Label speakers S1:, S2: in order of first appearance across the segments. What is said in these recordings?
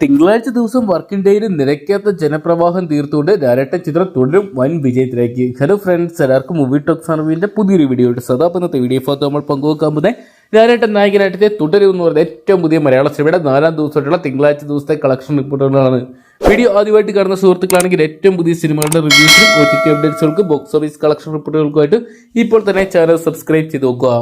S1: തിങ്കളാഴ്ച ദിവസം വർക്കിംഗ് ഡേയിൽ നിരക്കാത്ത ജനപ്രവാഹം തീർത്തുകൊണ്ട് രാരട്ട ചിത്രം തുടരും. വൻ വിജയത്തിലേക്ക്. ഹലോ ഫ്രണ്ട്സ് എല്ലാവർക്കും മൂവി ടോക്സ് ആണ് പുതിയൊരു വീഡിയോ ഉണ്ട് സദാ ഇന്നത്തെ വീഡിയോ ഫോട്ടോ നമ്മൾ പങ്കുവെക്കാൻ പോകുന്നത്. ലാലേട്ടൻ നായകനായിട്ട് തുടരും എന്ന് പറയുന്ന ഏറ്റവും പുതിയ മലയാള സിനിമയുടെ നാലാം ദിവസമായിട്ടുള്ള തിങ്കളാഴ്ച ദിവസത്തെ കളക്ഷൻ റിപ്പോർട്ടുകളാണ് വീഡിയോ ആദ്യമായിട്ട് കാണുന്ന സുഹൃത്തുക്കളാണെങ്കിൽ ഏറ്റവും പുതിയ സിനിമകളുടെ റിവ്യൂസിനും ഒ ടി അപ്ഡേറ്റ്സുകൾക്കും ബോക്സ് ഓഫീസ് കളക്ഷൻ റിപ്പോർട്ടുകൾക്കുമായിട്ട് ഇപ്പോൾ തന്നെ ചാനൽ സബ്സ്ക്രൈബ് ചെയ്ത് നോക്കുക.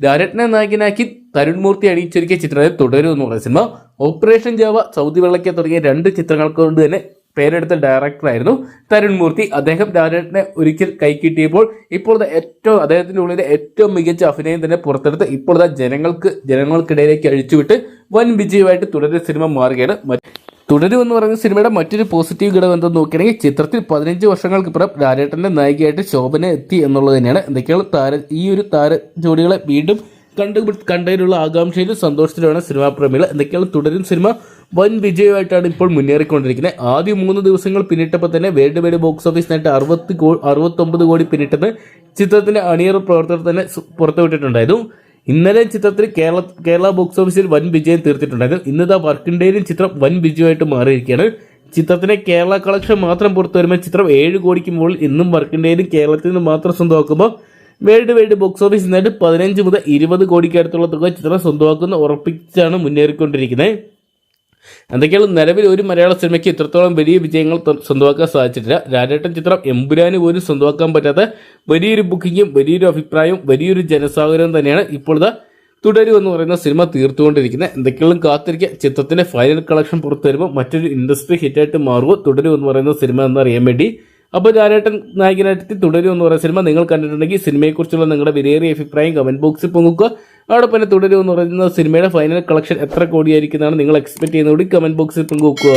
S1: ലാലേട്ടനെ നായകനാക്കി തരുൺ മൂർത്തി അണിയിച്ചൊരുക്കിയ ചിത്രത്തെ തുടരും എന്ന് പറയുന്ന സിനിമ. ഓപ്പറേഷൻ ജാവ സൗദി വെള്ളയ്ക്ക തുടങ്ങിയ രണ്ട് ചിത്രങ്ങൾക്ക് കൊണ്ട് തന്നെ പേരെടുത്ത ഡയറക്ടറായിരുന്നു തരുൺമൂർത്തി. അദ്ദേഹം ലാലേട്ടനെ ഒരിക്കൽ കൈക്കിട്ടിയപ്പോൾ ഇപ്പോഴത്തെ ഏറ്റവും അദ്ദേഹത്തിന്റെ ഉള്ളിലെ ഏറ്റവും മികച്ച അഭിനയം തന്നെ പുറത്തെടുത്ത് ഇപ്പോഴത്തെ ജനങ്ങൾക്ക് ജനങ്ങൾക്കിടയിലേക്ക് അഴിച്ചുവിട്ട് വൻ വിജയമായിട്ട് തുടരുന്ന സിനിമ മാറുകയാണ്. തുടരുമെന്ന് പറയുന്ന സിനിമയുടെ മറ്റൊരു പോസിറ്റീവ് ഘടകം എന്തെന്ന് നോക്കുകയാണെങ്കിൽ ചിത്രത്തിൽ പതിനഞ്ച് വർഷങ്ങൾക്ക് പുറം ലാലേട്ടന്റെ നായികയായിട്ട് ശോഭന എത്തി എന്നുള്ളത് തന്നെയാണ്. എന്തൊക്കെയാണ് താര ഈ ഒരു താര ജോഡികളെ വീണ്ടും കണ്ടു കണ്ടതിലുള്ള ആകാംക്ഷയിലും സന്തോഷത്തിലുമാണ് സിനിമാ പ്രേമികൾ. എന്തൊക്കെയാണ് തുടരും സിനിമ? വൻ വിജയമായിട്ടാണ് ഇപ്പോൾ മുന്നേറിക്കൊണ്ടിരിക്കുന്നത്. ആദ്യ മൂന്ന് ദിവസങ്ങൾ പിന്നിട്ടപ്പോൾ തന്നെ വേൾഡ് വൈഡ് ബോക്സ് ഓഫീസ് നേട്ട് അറുപത്തി കോ അറുപത്തൊമ്പത് കോടി പിന്നിട്ടെന്ന് ചിത്രത്തിന്റെ അണിയറ പ്രവർത്തകർ തന്നെ പുറത്തുവിട്ടിട്ടുണ്ടായിരുന്നു. ഇന്നലെ ചിത്രത്തിൽ കേരള കേരള ബോക്സ് ഓഫീസിൽ വൻ വിജയം തീർത്തിട്ടുണ്ടായിരുന്നു. ഇന്നത്തെ വർക്കിംഗ് ഡേയിലും ചിത്രം വൻ വിജയമായിട്ട് മാറിയിരിക്കുകയാണ്. ചിത്രത്തിന്റെ കേരള കളക്ഷൻ മാത്രം പുറത്തു വരുമ്പോൾ ചിത്രം ഏഴ് കോടിക്ക് മുകളിൽ ഇന്നും വർക്കിംഗ് ഡേയിലും കേരളത്തിൽ നിന്ന് മാത്രം സ്വന്തമാക്കുമ്പോൾ വേൾഡ് വൈഡ് ബോക്സ് ഓഫീസ് നിന്നായിട്ട് പതിനഞ്ച് മുതൽ ഇരുപത് കോടിക്ക് അടുത്തുള്ള തുക ചിത്രം സ്വന്തമാക്കുന്ന ഉറപ്പിച്ചാണ് മുന്നേറിക്കൊണ്ടിരിക്കുന്നത്. എന്തൊക്കെയാണ് നിലവിൽ ഒരു മലയാള സിനിമയ്ക്ക് ഇത്രത്തോളം വലിയ വിജയങ്ങൾ സ്വന്തമാക്കാൻ സാധിച്ചിട്ടില്ല. രാജേട്ടൻ ചിത്രം എമ്പുരാന് പോലും സ്വന്തമാക്കാൻ പറ്റാത്ത വലിയൊരു ബുക്കിങ്ങും വലിയൊരു അഭിപ്രായവും വലിയൊരു ജനസാഗരവും തന്നെയാണ് ഇപ്പോഴത്തെ തുടരും എന്ന് പറയുന്ന സിനിമ തീർത്തുകൊണ്ടിരിക്കുന്നത്. എന്തൊക്കെയാണ് കാത്തിരിക്കുക. ചിത്രത്തിന്റെ ഫൈനൽ കളക്ഷൻ പുറത്തു വരുമ്പോൾ മറ്റൊരു ഇൻഡസ്ട്രി ഹിറ്റായിട്ട് മാറുമോ തുടരും എന്ന് പറയുന്ന സിനിമ എന്നറിയാൻ വേണ്ടി അപ്പോൾ ജാരേട്ടൻ നായകനായിട്ട് തുടരും എന്ന് പറയുന്ന സിനിമ നിങ്ങൾ കണ്ടിട്ടുണ്ടെങ്കിൽ സിനിമയെക്കുറിച്ചുള്ള നിങ്ങളുടെ വിലയേറിയ അഭിപ്രായം കമന്റ് ബോക്സിൽ പങ്കുക്കുക അതോടൊപ്പം തന്നെ തുടരും എന്ന് പറയുന്ന സിനിമയുടെ ഫൈനൽ കളക്ഷൻ എത്ര കോടിയായിരിക്കുന്നതാണ് നിങ്ങൾ എക്സ്പെക്ട് ചെയ്യുന്നത്. കമന്റ് ബോക്സിൽ പങ്കുവെക്കുക